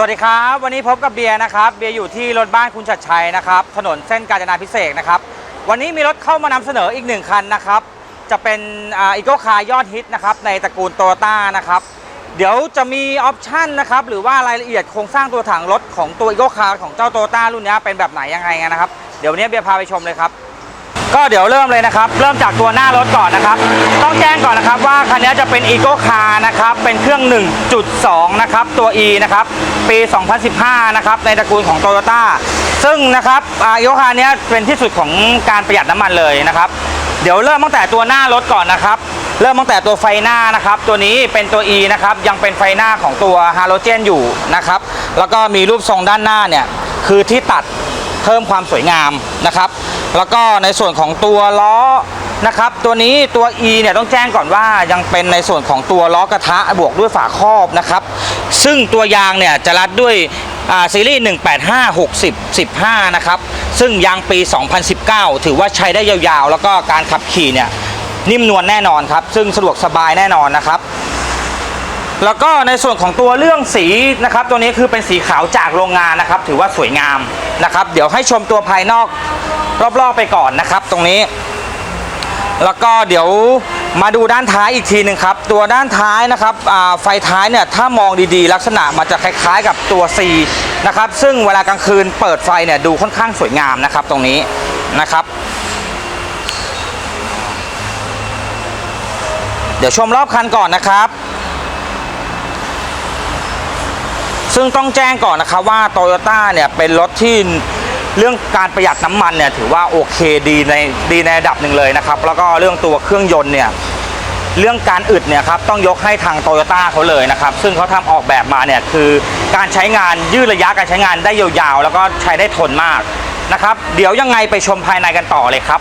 สวัสดีครับ วันนี้พบกับเบียร์นะครับเบียร์อยู่ที่รถบ้านคุณชัดชัยนะครับถนนเส้นกาญจนาพิเศษนะครับวันนี้มีรถเข้ามานำเสนออีกหนึ่งคันนะครับจะเป็นอีโก้คาร์ยอดฮิตนะครับในตระกูลโตโยต้านะครับเดี๋ยวจะมีออปชันนะครับหรือว่ารายละเอียดโครงสร้างตัวถังรถของตัวอีโก้คาร์ของเจ้าโตโยต้ารุ่นนี้เป็นแบบไหนยังไงนะครับเดี๋ยววันนี้เบียร์พาไปชมเลยครับ ก็เดี๋ยวเริ่มเลยนะครับ เริ่มจากตัวหน้ารถก่อนนะครับ ต้องแจ้งก่อนนะครับว่าคันนี้จะเป็น Eco Car นะครับ เป็นเครื่อง 1.2 นะครับ ตัว E นะครับ ปี 2015 นะครับ ในตระกูลของ Toyota ซึ่งนะครับอ่า Eco Car เนี้เป็นที่สุดของการประหยัดน้ำมันเลยนะครับ เดี๋ยวเริ่มตั้งแต่ตัวหน้ารถก่อนนะครับเริ่มตั้งแต่ตัวไฟหน้านะครับ ตัวนี้เป็นตัว E นะครับ ยังเป็นไฟหน้าของตัวฮาโลเจนอยู่นะครับ แล้วก็มีรูปทรงด้านหน้าเนี่ย คือที่ตัด เพิ่มความสวยงามนะครับ แล้วก็ในส่วนของตัวล้อนะครับ ตัวนี้ตัว E เนี่ยต้องแจ้งก่อนว่ายังเป็นในส่วนของตัวล้อกระทะบวกด้วยฝาครอบนะครับ ซึ่งตัวยางเนี่ยจะรัดด้วยซีรีส์ 185 60 15 นะครับ ซึ่งยางปี 2019 ถือว่าใช้ได้ยาวๆ แล้วก็การขับขี่เนี่ยนิ่มนวลแน่นอนครับ ซึ่งสะดวกสบายแน่นอนนะครับ แล้วก็ในส่วนของตัวเรื่องสีนะครับ ตัวนี้คือเป็นสีขาวจากโรงงานนะครับ ถือว่าสวยงามนะครับ เดี๋ยวให้ชมตัวภายนอกรอบๆไปก่อนนะครับ ตรงนี้ แล้วก็เดี๋ยวมาดูด้านท้ายอีกทีหนึ่งครับ ตัวด้านท้ายนะครับไฟท้ายเนี่ยถ้ามองดีๆ ลักษณะมันจะคล้ายๆกับตัว C นะครับ ซึ่งเวลากลางคืนเปิดไฟเนี่ยดูค่อนข้างสวยงามนะครับ ตรงนี้นะครับ เดี๋ยวชมรอบคันก่อนนะครับ ซึ่งต้องแจ้งก่อนนะครับว่าโตโยต้าเนี่ยเป็นรถที่เรื่องการประหยัดน้ำมันเนี่ยถือว่าโอเคดีในดีในระดับหนึ่งเลยนะครับ แล้วก็เรื่องตัวเครื่องยนต์เนี่ยเรื่องการอึดเนี่ยครับต้องยกให้ทางโตโยต้าเขาเลยนะครับ ซึ่งเขาทำออกแบบมาเนี่ยคือการใช้งานยืดระยะการใช้งานได้ยาวๆ แล้วก็ใช้ได้ทนมากนะครับ เดี๋ยวยังไงไปชมภายในกันต่อเลยครับ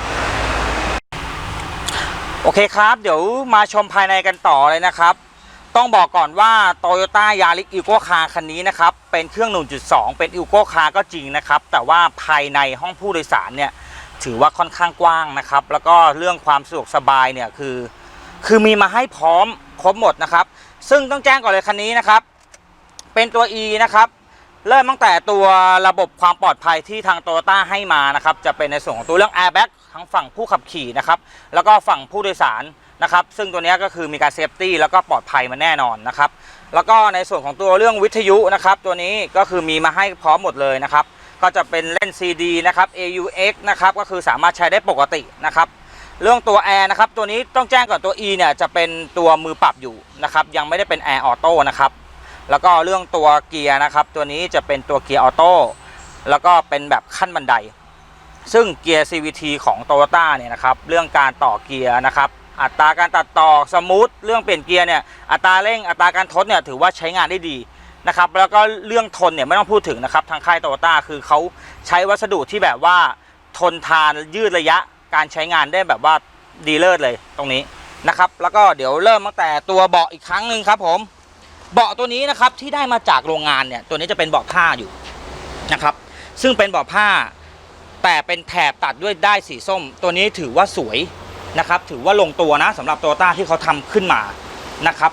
โอเคครับ เดี๋ยวมาชมภายในกันต่อเลยนะครับ ต้องบอกก่อนว่า Toyota Yaris Eco Car คันนี้นะครับ เป็นเครื่อง 1.2 เป็น Eco Car ก็จริงนะครับ แต่ว่าภายในห้องผู้โดยสารเนี่ย ถือว่าค่อนข้างกว้างนะครับ แล้วก็เรื่องความสะดวกสบายเนี่ยคือ คือมีมาให้พร้อมครบหมดนะครับ ซึ่งต้องแจ้งก่อนเลยคันนี้นะครับ เป็นตัว E นะครับเริ่มตั้งแต่ตัวระบบความปลอดภัยที่ทาง Toyota ให้มานะครับ จะเป็นในส่วนของตัวเรื่อง Airbag ทั้งฝั่งผู้ขับขี่นะครับ แล้วก็ฝั่งผู้โดยสาร นะครับซึ่งตัวนี้ก็คือมีการเซฟตี้แล้วก็ปลอดภัยมาแน่นอนนะครับแล้วก็ในส่วนของตัวเรื่องวิทยุนะครับตัวนี้ก็คือมีมาให้พร้อมหมดเลยนะครับก็จะเป็นเล่น CD นะครับ AUX นะครับก็คือสามารถใช้ได้ปกตินะครับเรื่องตัวแอร์นะครับตัวนี้ต้องแจ้งก่อนตัว E เนี่ยจะเป็นตัวมือปรับอยู่นะครับยังไม่ได้เป็นแอร์ออโต้นะครับแล้วก็เรื่องตัวเกียร์นะครับตัวนี้จะเป็นตัวเกียร์ออโต้แล้วก็เป็นแบบขั้นบันได ซึ่งเกียร์ CVT ของ Toyota เนี่ยนะครับเรื่องการต่อเกียร์นะครับ อัตราการตัดต่อสมูทเรื่องเปลี่ยนเกียร์เนี่ยอัตราเร่งอัตราการทดเนี่ยถือว่าใช้งานได้ดีนะครับแล้วก็เรื่องทนเนี่ยไม่ต้องพูดถึงนะครับทางค่าย Toyota คือเขาใช้วัสดุที่แบบว่าทนทานยืดระยะการใช้งานได้แบบว่าดีเลิศเลยตรงนี้นะครับแล้วก็เดี๋ยวเริ่มตั้งแต่ตัวเบาะอีกครั้งหนึ่งครับผมเบาะตัวนี้นะครับที่ได้มาจากโรงงานเนี่ยตัวนี้จะเป็นเบาะผ้าอยู่นะครับซึ่งเป็นเบาะผ้าแต่เป็นแถบตัดด้วยได้ายสีส้ม ตัวนี้ถือว่าสวย นะครับถือว่าลงตัวนะสำหรับโตโยต้าที่เขาทำขึ้นมานะครับ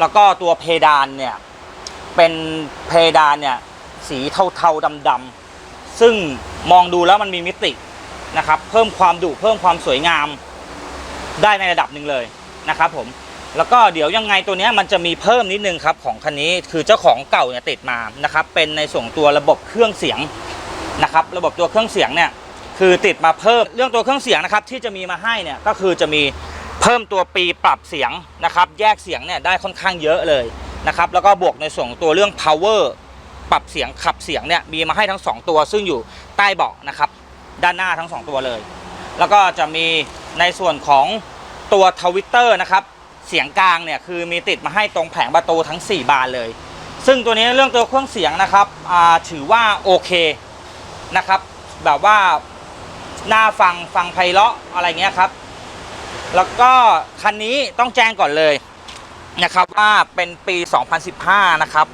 แล้วก็ตัวเพดานเนี่ยเป็นเพดานเนี่ยสีเทาๆดำๆซึ่งมองดูแล้วมันมีมิตินะครับ เพิ่มความดุเพิ่มความสวยงามได้ในระดับหนึ่งเลยนะครับผมแล้วก็เดี๋ยวยังไงตัวนี้มันจะมีเพิ่มนิดนึงครับของคันนี้คือเจ้าของเก่าเนี่ยติดมานะครับเป็นในส่วนตัวระบบเครื่องเสียงนะครับ ระบบตัวเครื่องเสียงเนี่ย คือติดมาเพิ่มเรื่องตัวเครื่องเสียงนะครับที่จะมีมาให้เนี่ยก็คือจะมีเพิ่มตัวปีปรับเสียงนะครับ แยกเสียงเนี่ยได้ค่อนข้างเยอะเลยนะครับแล้วก็บวกในส่วนตัวเรื่อง power ปรับเสียงขับเสียงเนี่ยมีมาให้ทั้งสองตัว ซึ่งอยู่ใต้เบาะนะครับ ด้านหน้าทั้งสองตัวเลย แล้วก็จะมีในส่วนของตัวทวิตเตอร์นะครับเสียงกลางเนี่ยคือมีติดมาให้ตรงแผงประตูทั้ง 4 บานเลย ซึ่งตัวนี้เรื่องตัวเครื่องเสียงนะครับถือว่าโอเคนะครับแบบว่า น่าฟังฟังไพเราะอะไรเงี้ยครับ แล้วก็คันนี้ต้องแจ้งก่อนเลยนะครับว่าเป็นปี 2015 นะครับ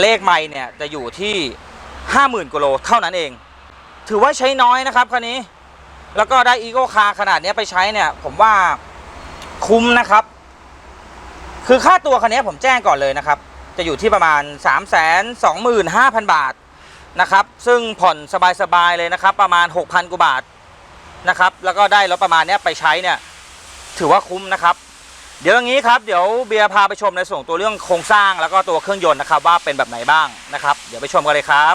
เลขไม่เนี่ยจะอยู่ที่ 50,000กิโลเท่านั้นเอง ถือว่าใช้น้อยนะครับคันนี้แล้วก็ได้อีโก้คาขนาดนี้ไปใช้เนี่ย ผมว่าคุ้มนะครับ คือค่าตัวคันนี้ผมแจ้งก่อนเลยนะครับ จะอยู่ที่ประมาณ 3 2 5 0 0 0 บาทนะครับ ซึ่งผ่อนสบายๆเลยนะครับ ประมาณ 6,000กว่าบาท นะครับ แล้วก็ได้รถประมาณนี้ไปใช้เนี่ยถือว่าคุ้มนะครับ เดี๋ยวอย่างนี้ครับเดี๋ยวเบียร์พาไปชมในส่วนตัวเรื่องโครงสร้างแล้วก็ตัวเครื่องยนต์นะครับ ว่าเป็นแบบไหนบ้างนะครับ เดี๋ยวไปชมกันเลยครับ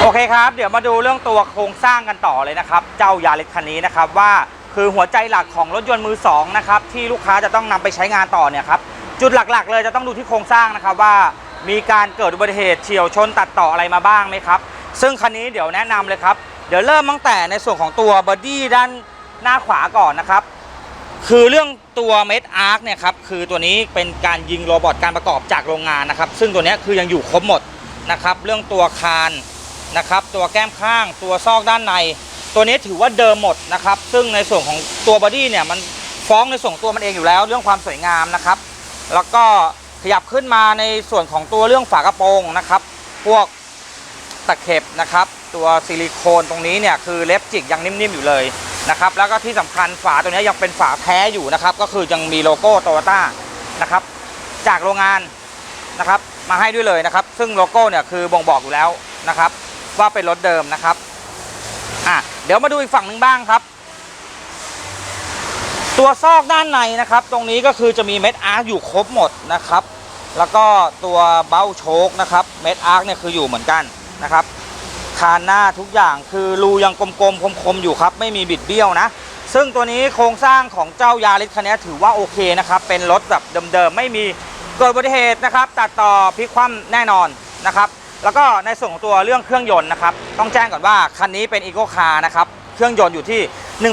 โอเคครับ เดี๋ยวมาดูเรื่องตัวโครงสร้างกันต่อเลยนะครับ เจ้ายาริสคันนี้นะครับว่าคือหัวใจหลักของรถยนต์มือสองนะครับที่ลูกค้าจะต้องนำไปใช้งานต่อเนี่ยครับจุดหลักๆ เลยจะต้องดูที่โครงสร้างนะครับว่ามีการเกิดอุบัติเหตุเฉียวชนตัดต่ออะไรมาบ้างไหมครับ ซึ่งคันนี้เดี๋ยวแนะนำเลยครับ เดี๋ยวเริ่มตั้งแต่ในส่วนของตัวบอดี้ด้านหน้าขวาก่อนนะครับ คือเรื่องตัวเม็ดอาร์คเนี่ยครับคือตัวนี้เป็นการยิงโรบอทการประกอบจากโรงงานนะครับ ซึ่งตัวนี้คือยังอยู่ครบหมดนะครับ เรื่องตัวคานนะครับ ตัวแก้มข้างตัวซอกด้านใน ตัวนี้ถือว่าเดิมหมดนะครับ ซึ่งในส่วนของตัวบอดี้เนี่ยมันฟ้องในส่วนตัวมันเองอยู่แล้ว เรื่องความสวยงามนะครับ แล้วก็ขยับขึ้นมาในส่วนของตัวเรื่องฝากระโปรงนะครับ พวกตะเข็บนะครับ ตัวซิลิโคนตรงนี้เนี่ยคือเล็บจิกยังนิ่มๆอยู่เลยนะครับแล้วก็ที่สำคัญฝาตัวนี้ยังเป็นฝาแท้อยู่นะครับก็คือยังมีโลโก้โตโยต้านะครับจากโรงงานนะครับมาให้ด้วยเลยนะครับ ซึ่งโลโก้เนี่ยคือบ่งบอกอยู่แล้วนะครับ ว่าเป็นรถเดิมนะครับอะเดี๋ยวมาดูอีกฝั่งหนึ่งบ้างครับ ตัวซอกด้านในนะครับ ตรงนี้ก็คือจะมีเม็ดอาร์คอยู่ครบหมดนะครับ แล้วก็ตัวเบ้าโชคนะครับเม็ดอาร์คเนี่ยคืออยู่เหมือนกันนะครับ คานหน้าทุกอย่างคือรูยังกลมๆคมๆอยู่ครับ ไม่มีบิดเบี้ยวนะ ซึ่งตัวนี้โครงสร้างของเจ้ายาริสคันนี้ถือว่าโอเคนะครับ เป็นรถแบบเดิมๆ ไม่มีเกิดอุบัติเหตุนะครับ ตัดต่อพลิกคว่ำแน่นอนนะครับ แล้วก็ในส่วนของตัวเรื่องเครื่องยนต์นะครับ ต้องแจ้งก่อนว่าคันนี้เป็นอีโ c คาร์นะครับ เครื่องยนต์อยู่ที่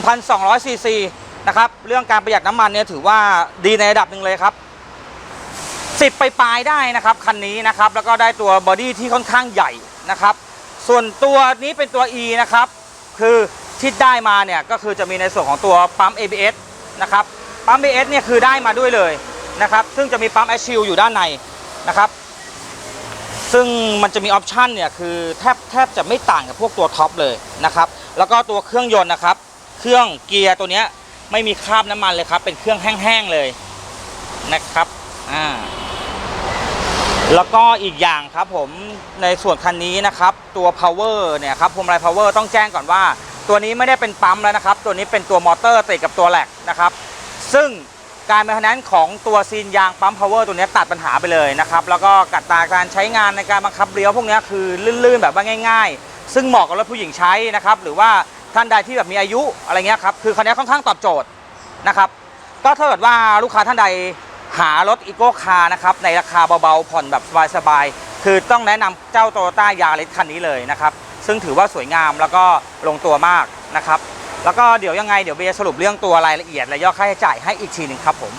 1,200ซีซีนะครับ เรื่องการประหยัดน้ำมันเนี่ยถือว่าดีในระดับหนึ่งเลยครับสิบไปปลายได้นะครับคันนี้นะครับ แล้วก็ได้ตัวบอดี้ที่ค่อนข้างใหญ่นะครับ ส่วนตัวนี้เป็นตัว E นะครับ คือที่ได้มาเนี่ยก็คือจะมีในส่วนของตัวปั๊ม ABS นะครับปั๊ม ABS เนี่ยคือได้มาด้วยเลยนะครับซึ่งจะมีปั๊ม a อชิลอยู่ด้านในนะครับ ซึ่งมันจะมีออปชันเนี่ยคือแทบแทบจะไม่ต่างกับพวกตัวท็อปเลยนะครับ แล้วก็ตัวเครื่องยนต์นะครับ เครื่องเกียร์ตัวเนี้ยไม่มีคราบน้ำมันเลยครับ เป็นเครื่องแห้งๆเลยนะครับอ่า แล้วก็อีกอย่างครับผมในส่วนคันนี้นะครับตัว power เนี่ยครับพวงมาลัย power ต้องแจ้งก่อนว่า ตัวนี้ไม่ได้เป็นปั๊มแล้วนะครับ ตัวนี้เป็นตัวมอเตอร์ติดกับตัวแหลกนะครับ ซึ่งการเป็นนั้นของตัวซีนยางปั๊ม power ตัวนี้ตัดปัญหาไปเลยนะครับ แล้วก็กัดตาการใช้งานในการบังคับเลี้ยวพวกนี้คือลื่นๆแบบว่าง่าย ๆ ซึ่งเหมาะกับรถผู้หญิงใช้นะครับ หรือว่าท่านใดที่แบบมีอายุอะไรเงี้ยครับคือคันนี้ค่อนข้างตอบโจทย์นะครับ ก็ถ้าเกิดว่าลูกค้าท่านใด หารถอีโก้คาร์นะครับในราคาเบาๆ ผ่อนแบบสบายๆ คือต้องแนะนำเจ้าโตโยต้ายาริสคันนี้เลยนะครับ ซึ่งถือว่าสวยงามแล้วก็ลงตัวมากนะครับ แล้วก็เดี๋ยวยังไงเดี๋ยวเบียร์สรุปเรื่องตัวรายละเอียด และยอดค่าใช้จ่ายให้อีกทีหนึ่งครับผม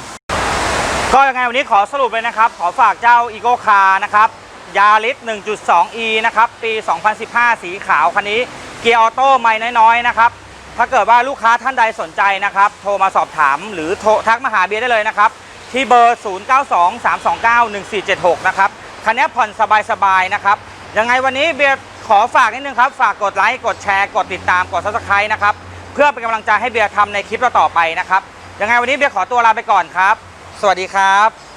ก็ยังไงวันนี้ขอสรุปเลยนะครับ ขอฝากเจ้าอีโก้คาร์นะครับยาริส 1.2e นะครับ ปี 2015 สีขาวคันนี้ เกียร์ออโต้ไม่น้อยๆ นะครับ ถ้าเกิดว่าลูกค้าท่านใดสนใจนะครับ โทรมาสอบถามหรือโทรทักมาหาเบียร์ได้เลยนะครับ ที่เบอร์ 0923291476 นะครับ คันนี้ผ่อนสบายๆนะครับ ยังไงวันนี้เบียร์ขอฝากนิดนึงครับ ฝากกดไลค์ กดแชร์ กดติดตาม กด subscribe นะครับ เพื่อเป็นกำลังใจให้เบียร์ทำในคลิปต่อๆไปนะครับ ยังไงวันนี้เบียร์ขอตัวลาไปก่อนครับ สวัสดีครับ